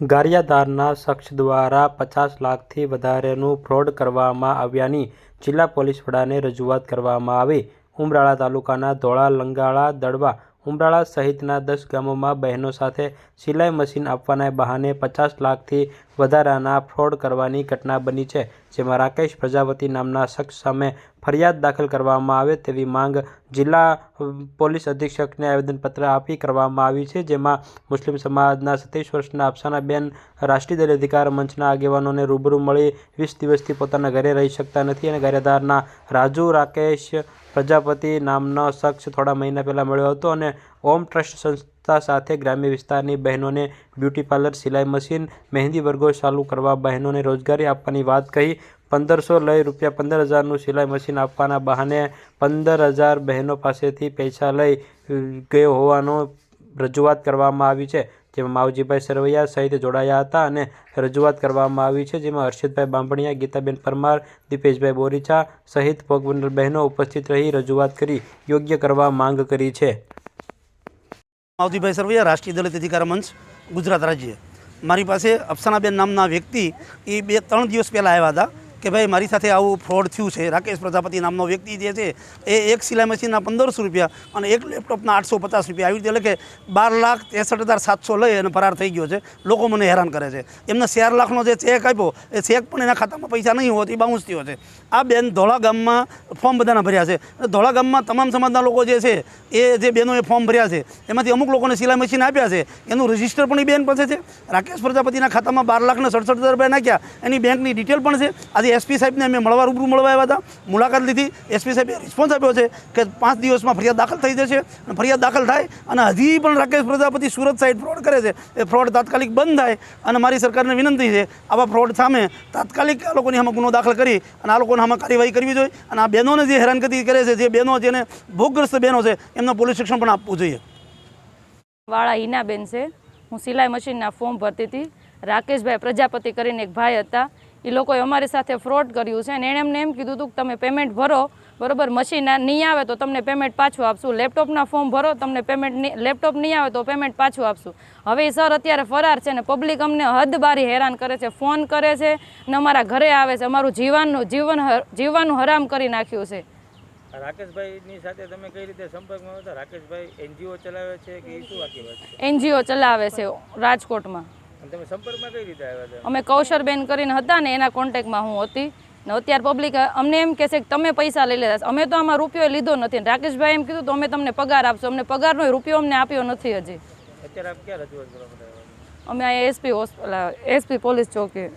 ગારિયાધારના શખ્સ દ્વારા પચાસ લાખથી વધારેનું ફ્રોડ કરવામાં આવ્યાની જિલ્લા પોલીસ વડાને રજૂઆત કરવામાં આવી. ઉમરાળા તાલુકાના ધોળા લંગાળા દડવા ઉમરાળા સહિતના દસ ગામોમાં બહેનો સાથે સિલાઈ મશીન આપવાના બહાને પચાસ લાખથી વધારાના ફ્રોડ કરવાની ઘટના બની છે, જેમાં રાકેશ પ્રજાપતિ નામના શખ્સ સામે ફરિયાદ દાખલ કરવામાં આવે તેવી માંગ જિલ્લા પોલીસ અધિક્ષકને આવેદનપત્ર આપી કરવામાં આવી છે, જેમાં મુસ્લિમ સમાજના સત્યાવીસ વર્ષના અફસાનાબેન રાષ્ટ્રીય દલિત અધિકાર મંચના આગેવાનોને રૂબરૂ મળી વીસ દિવસથી પોતાના ઘરે રહી શકતા નથી અને ઘરેદારના રાજુ રાકેશ પ્રજાપતિ નામનો શખ્સ થોડા મહિના પહેલાં મળ્યો હતો અને ઓમ ટ્રસ્ટ સંસ્થા સાથે ગ્રામ્ય વિસ્તારની બહેનોને બ્યુટી પાર્લર, સિલાઈ મશીન, મહેંદી વર્ગો ચાલુ કરવા બહેનોને રોજગારી આપવાની વાત કહી. પંદરસો લઈ રૂપિયા પંદર હજારનું સિલાઈ મશીન આપવાના બહાને પંદર હજાર બહેનો પાસેથી પૈસા લઈ ગયો હોવાનો રજૂઆત કરવામાં આવી છે. જેમાં માવજીભાઈ સરવૈયા સહિત જોડાયા હતા અને રજૂઆત કરવામાં આવી છે. જેમાં હર્ષિતભાઈ બાંભણિયા, ગીતાબેન પરમાર, દીપેશભાઈ બોરીચા સહિત ભોગબંડલ બહેનો ઉપસ્થિત રહી રજૂઆત કરી યોગ્ય કરવા માંગ કરી છે. માવજીભાઈ સરવૈયા, રાષ્ટ્રીય દલિત અધિકાર મંચ, ગુજરાત રાજ્ય. મારી પાસે અફસાનાબેન નામના વ્યક્તિ એ બે, ત્રણ દિવસ પહેલાં આવ્યા હતા. કે ભાઈ મારી સાથે આવું ફ્રોડ થયું છે. રાકેશ પ્રજાપતિ નામનો વ્યક્તિ જે છે, એ એક સિલાઈ મશીનના પંદરસો રૂપિયા અને એક લેપટોપના આઠસો પચાસ રૂપિયા આવી રીતે એટલે કે બાર લાખ ત્રેસઠ હજાર સાતસો લઈ અને ફરાર થઈ ગયો છે. લોકો મને હેરાન કરે છે. એમને ચાર લાખનો જે ચેક આપ્યો, એ ચેક પણ એના ખાતામાં પૈસા નહીં હોત, એ બાઉન્સ થયો છે. આ બેન ધોળા ગામમાં ફોર્મ બધાના ભર્યા છે. ધોળા ગામમાં તમામ સમાજના લોકો જે છે, એ જે બહેનોએ ફોર્મ ભર્યા છે, એમાંથી અમુક લોકોને સિલાઈ મશીન આપ્યા છે. એનું રજિસ્ટર પણ એ બેન પાસે છે. રાકેશ પ્રજાપતિના ખાતામાં બાર લાખને સડસઠ હજાર રૂપિયા નાખ્યા. એની બેંકની ડિટેલ પણ છે. આજે એસપી સાહેબને અમે મળવા રૂબરૂ મળવા આવ્યા હતા. મુલાકાત લીધી. એસપી સાહેબે રિસ્પોન્સ આપ્યો છે કે પાંચ દિવસમાં ફરિયાદ દાખલ થઈ જશે અને ફરિયાદ દાખલ થાય અને હજી પણ રાકેશ પ્રજાપતિ સુરત સાઈડ ફ્રોડ કરે છે. એ ફ્રોડ તાત્કાલિક બંધ થાય અને મારી સરકારને વિનંતી છે, આવા ફ્રોડ સામે તાત્કાલિક આ લોકોની આમાં ગુનો દાખલ કરી અને આ લોકોને આમાં કાર્યવાહી કરવી જોઈએ અને આ બહેનોને જે હેરાનગતિ કરે છે, જે બહેનો જેને ભોગગ્રસ્ત બહેનો છે, એમને પોલીસ શિક્ષણ પણ આપવું જોઈએ. વાળા હિનાબેન છે. હું સિલાઈ મશીનના ફોર્મ ભરતી હતી. રાકેશભાઈ પ્રજાપતિ કરીને એક ભાઈ હતા. એ લોકોએ અમારી સાથે ફ્રોડ કર્યું છે. અને એણે એમને એમ કીધું હતું કે તમે પેમેન્ટ ભરો બરોબર? મશીન નહીં આવે તો તમને પેમેન્ટ પાછું આપશું. લેપટોપના ફોર્મ ભરો તમને પેમેન્ટ લેપટોપ નહીં આવે તો પેમેન્ટ પાછું આપશું. હવે એ સર અત્યારે ફરાર છે ને પબ્લિક અમને હદ બારી હેરાન કરે છે ફોન કરે છે ને અમારા ઘરે આવે છે. અમારું જીવનનું જીવન જીવવાનું હરામ કરી નાખ્યું છે. રાકેશભાઈની સાથે તમે કઈ રીતે સંપર્કમાં હતા? રાકેશભાઈ એનજીઓ ચલાવે છે કે શું આખી વાત છે? એનજીઓ ચલાવે છે રાજકોટમાં. તમે સંપર્કમાં કઈ રીતે આવ્યા હતા? અમે કૌશરબેન કરીને હતા ને એના કોન્ટેક્ટમાં હું હતી. ને અત્યારે પબ્લિક અમને એમ કહેશે કે તમે પૈસા લઈ લેતા અમે તો આમાં રૂપિયો લીધો નથી. રાકેશભાઈ એમ કીધું તો અમે તમને પગાર આપશો. અમને પગારનો રૂપિયો અમને આપ્યો નથી હજી. અત્યારે આપ ક્યાં રજૂઆત કરવા અમે અહીંયા એસપી હોસ્પિટલ એસપી પોલીસ ચોકી.